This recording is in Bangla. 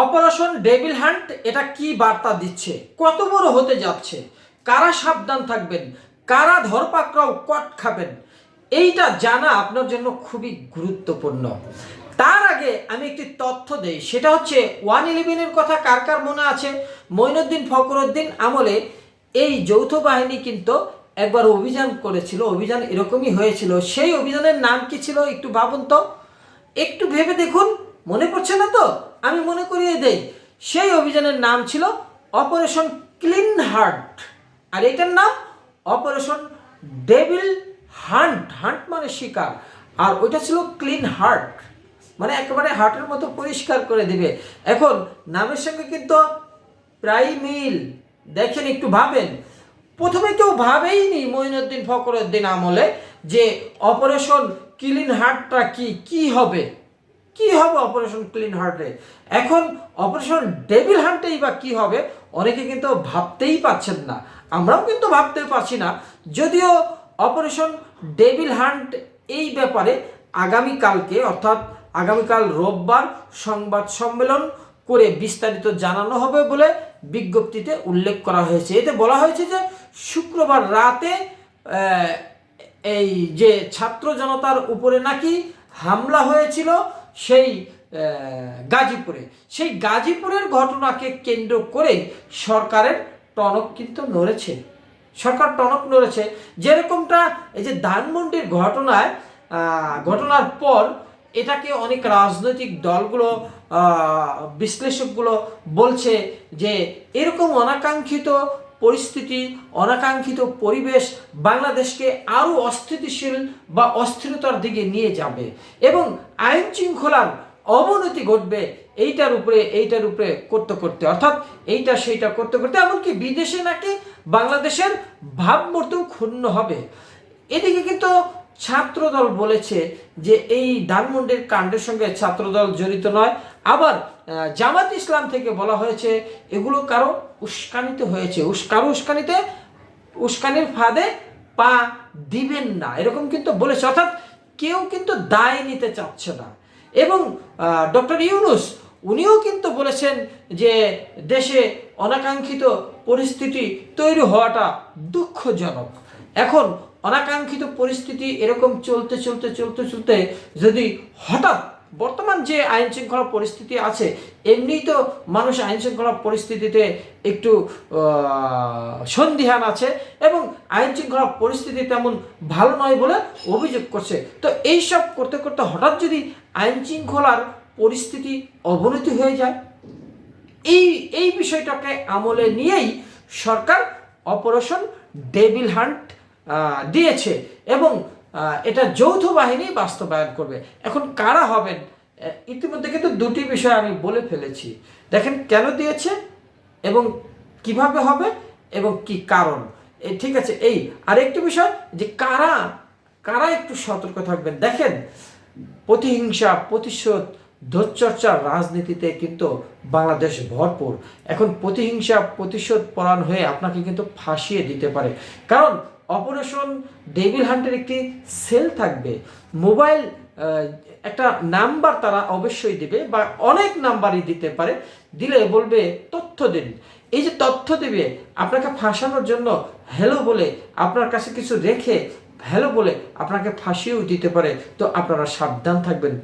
অপারেশন ডেভিল হান্ট এটা কি বার্তা দিচ্ছে? কত বড় হতে যাচ্ছে? কারা সাবধান থাকবেন? কারা ধরপাকড়াও কট খাবেন? এইটা জানা আপনার জন্য খুবই গুরুত্বপূর্ণ। তার আগে আমি একটি তথ্য দেই, সেটা হচ্ছে ওয়ান ইলেভেনের কথা কার কার মনে আছে? মঈনুদ্দিন ফখরুদ্দিন আমলে এই যৌথ বাহিনী কিন্তু একবার অভিযান করেছিল, অভিযান এরকমই হয়েছিল। সেই অভিযানের নাম কি ছিল একটু ভাবুন তো? একটু ভেবে দেখুন। মনে পড়ছে না তো? আমি মনে করিয়ে দেই। সেই অভিযানের নাম ছিল অপারেশন ক্লিন হার্ট। আর এটার নাম অপারেশন ডেভিল হান্ট। হান্ট মানে শিকার। আর ওইটা ছিল ক্লিন হার্ট। মানে একেবারে হার্টের মতো পরিষ্কার করে দিবে। এখন, নামের সঙ্গে কিন্তু প্রায় মিল। দেখেন, একটু ভাবেন। প্রথমে কেউ ভাবেইনি মঈনুদ্দিন ফখরুদ্দিন আমলে যে অপারেশন ক্লিন হার্টটা কি কি হবে? কি হবে অপারেশন ক্লিন হার্টে এখন অপারেশন ডেভিল হান্টেই বা কি হবে? অনেকে কিন্তু ভাবতেই পারছেন না। আমরাও কিন্তু ভাবতে পারছি না। যদিও অপারেশন ডেভিল হান্ট এই ব্যাপারে আগামীকালকে, অর্থাৎ আগামীকাল রোববার সংবাদ সম্মেলন করে বিস্তারিত জানানো হবে বলে বিজ্ঞপ্তিতে উল্লেখ করা হয়েছে। এতে বলা হয়েছে যে, শুক্রবার রাতে এই যে ছাত্র জনতার উপরে নাকি হামলা হয়েছিল সেই গাজীপুরে। সেই গাজীপুরের ঘটনাকে কেন্দ্র করে সরকারের টনক কিন্তু নড়েছে। সরকার টনক নড়েছে। যেরকমটা এই যে ধানমন্ডির ঘটনায় ঘটনার পর এটাকে অনেক রাজনৈতিক দলগুলো বিশ্লেষকগুলো বলছে যে এরকম অনাকাঙ্ক্ষিত পরিস্থিতি, অনাকাঙ্ক্ষিত পরিবেশ বাংলাদেশকে আরও অস্থিতিশীল বা অস্থিরতার দিকে নিয়ে যাবে এবং আইন শৃঙ্খলার অবনতি ঘটবে এইটার উপরে এইটার উপরে করতে করতে, অর্থাৎ এইটা সেইটা করতে করতে, এমনকি বিদেশে নাকি বাংলাদেশের ভাবমূর্তিও ক্ষুণ্ণ হবে। এদিকে কিন্তু ছাত্রদল বলেছে যে এই ধানমন্ডির কাণ্ডের সঙ্গে ছাত্রদল জড়িত নয়। আবার জামাত ইসলাম থেকে বলা হয়েছে, এগুলো কারও উস্কানিতে হয়েছে। কারও উস্কানিতে, উস্কানির ফাঁদে পা দিবেন না। এরকম কিন্তু বলেছে, অর্থাৎ কেউ কিন্তু দায় নিতে চাচ্ছে না। এবং ডক্টর ইউনুস, উনিও কিন্তু বলেছেন যে দেশে অনাকাঙ্ক্ষিত পরিস্থিতি তৈরি হওয়াটা দুঃখজনক। এখন অনাকাঙ্ক্ষিত পরিস্থিতি এরকম চলতে চলতে চলতে চলতে যদি হঠাৎ বর্তমান যে আইন শৃঙ্খলা পরিস্থিতি আছে এমনিই তো মানুষ আইন শৃঙ্খলা পরিস্থিতিতে একটু সন্দিহান আছে এবং আইন শৃঙ্খলা পরিস্থিতি তেমন ভালো নয় বলে অভিযোগ করছে। তো এইসব করতে করতে হঠাৎ যদি আইন শৃঙ্খলার পরিস্থিতি অবনতি হয়ে যায়, এই এই বিষয়টাকে আমলে নিয়েই সরকার অপারেশন ডেভিল হান্ট দিয়েছে এবং এটা যৌথ বাহিনী বাস্তবায়ন করবে। এখন কারা হবেন? ইতিমধ্যে কিন্তু দুটি বিষয় আমি বলে ফেলেছি। দেখেন কেন দিয়েছে এবং কীভাবে হবে এবং কি কারণ। ঠিক আছে, এই আরেকটি বিষয় যে কারা কারা একটু সতর্ক থাকবেন। দেখেন, প্রতিহিংসা, প্রতিশোধ ধৈর্যচর্চার রাজনীতিতে কিন্তু বাংলাদেশ ভরপুর। এখন প্রতিহিংসা, প্রতিশোধ পরায়ণ হয়ে আপনাকে কিন্তু ফাঁসিয়ে দিতে পারে। কারণ অপারেশন ডেভিল হান্টের একটি সেল থাকবে। মোবাইল একটা নাম্বার তারা অবশ্যই দিবে বা অনেক নাম্বারই দিতে পারে। দিলে বলবে, তথ্য দিন। এই যে তথ্য দিবে, আপনাকে ফাঁসানোর জন্য হ্যালো বলে আপনার কাছে কিছু রেখে হ্যালো বলে আপনাকে ফাঁসিয়েও দিতে পারে। তো আপনারা সাবধান থাকবেন।